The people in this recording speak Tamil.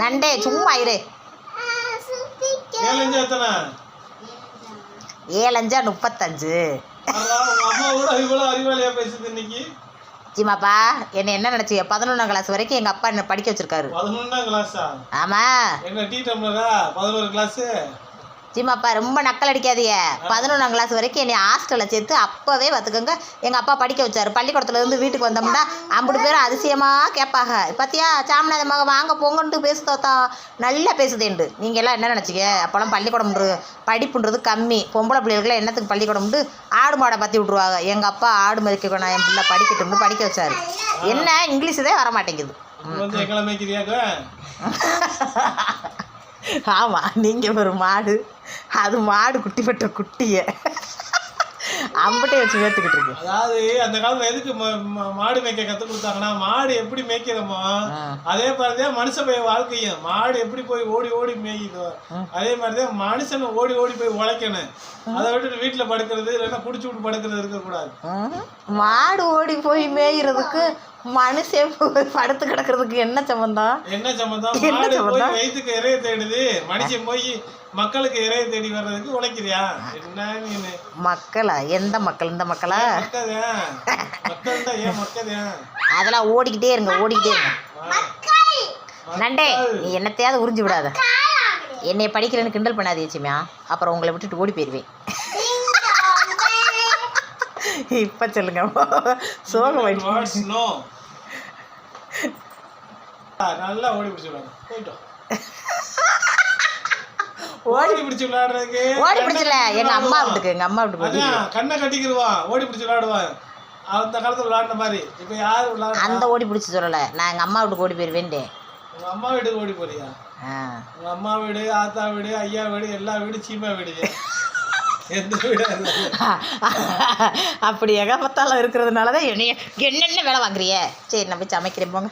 நண்டே சும்மா இரு. ஏழஞ்சா முப்பத்தஞ்சு. ஜிமாப்பா என்ன என்ன நினச்சி பதினொன்றாம் கிளாஸ் வரைக்கும் எங்கள் அப்பா என்ன படிக்க வச்சிருக்காரு? பதினொன்றாம் கிளாஸா ஆமாம் என்ன டீ டம்ளரா பதினோரு கிளாஸு ஜிமாப்பா ரொம்ப நக்கல் அடிக்காதீங்க. பதினொன்றாம் கிளாஸ் வரைக்கும் என்னை ஹாஸ்டலில் சேர்த்து அப்போவே பார்த்துக்கோங்க எங்கள் அப்பா படிக்க வச்சாரு. பள்ளிக்கூடத்துல இருந்து வீட்டுக்கு வந்தோம்னா ஐம்பது பேரும் அதிசயமாக கேட்பாங்க. பார்த்தியா சாமிநாத மக வாங்க போங்கன்ட்டு பேசுதா நல்லா பேசுதேண்டு. நீங்கள் எல்லாம் என்ன நினச்சிக்க அப்போல்லாம் பள்ளிக்கூடம் படிப்புன்றது கம்மி. பொம்பளை பிள்ளைகளுக்குலாம் என்னத்துக்கு பள்ளிக்கூடம்னு ஆடு மாடை பற்றி விட்ருவாங்க எங்கள் அப்பா ஆடு மதிக்கணும் என் பிள்ளை படிக்கட்டும்னு படிக்க வச்சாரு. என்ன? இங்கிலீஷ் தான் வர மாட்டேங்குது ஆமாம் நீங்கள் ஒரு மாடு. அது மாடு குட்டி பெற்ற குட்டியை. அம்பட்டே வச்சு ஏற்றுக்கிட்டு இருக்கு. அதாவது அந்த காலத்துல எதுக்கு மாடு மேய்க்க கத்து கொடுத்தாங்கன்னா மாடு எப்படி மேய்க்கிறோமோ. அதே மாதிரிதான் மனுஷ பைய வாழ்க்கையும். மாடு எப்படி போய் ஓடி ஓடி மேய்க்குதோ அதே மாதிரிதான் மனுஷன் ஓடி ஓடி போய் உழைக்கணும். அதை விட்டுட்டு வீட்டுல படுக்கிறது இல்லைன்னா குடிச்சு விட்டு படுக்கிறது இருக்கக்கூடாது. மாடு ஓடி போய் மேய்கிறதுக்கு மனுஷன் படுத்து கிடக்கிறதுக்கு என்ன சம்பந்தம் என்ன சம்மந்தம் என்ன மாடு போய் சம்மந்தம்? வயிற்றுக்கு இறைய தேடுது. மனுஷன் போய் மக்களுக்கு இறைய தேடி வர்றதுக்கு உழைக்கிறியா? என்ன நீனு? மக்களா? எந்த மக்கள்? இந்த மக்களா? அதெல்லாம் ஓடிக்கிட்டே இருங்க ஓடிக்கிட்டே இருங்க. நண்டே நீ என்னத்தையாவது உறிஞ்சு விடாத. என்னைய படிக்கிறேன்னு கிண்டல் பண்ணாதே சிமியா அப்புறம் உங்களை விட்டுட்டு ஓடி போயிடுவேன் இப்போ சொல்லுங்க. சோகம் நோ நல்லா ஓடி பிடிச்சி விளையாடு போயிட்டோம் ஓடி பிடிச்சி விளையாடுறதுக்கு ஓடி பிடிச்சல. எங்க அம்மா வீட்டுக்கு எங்க அம்மா வீட்டுக்கு கண்ணை கட்டிக்கிடுவான் ஓடி பிடிச்சி விளையாடுவான் அந்த காலத்துல விளையாடின மாதிரி. இப்ப யாரு விளையாடுறா அந்த ஓடி பிடிச்சி சொல்லலை. நான் எங்கள் அம்மா வீட்டுக்கு ஓடி போயிடுவேன்டே உங்க அம்மா வீட்டுக்கு ஓடி போறியா? உங்க அம்மா வீடு ஆத்தா வீடு ஐயா வீடு எல்லா வீடு சீமா வீடு. எந்த வீடு அப்படி எகப்பத்தால இருக்கிறதுனால தான் என்னைய என்னென்ன வேலை வாங்குறிய? சரி நான் போய் சமைக்கிறேன் போங்க.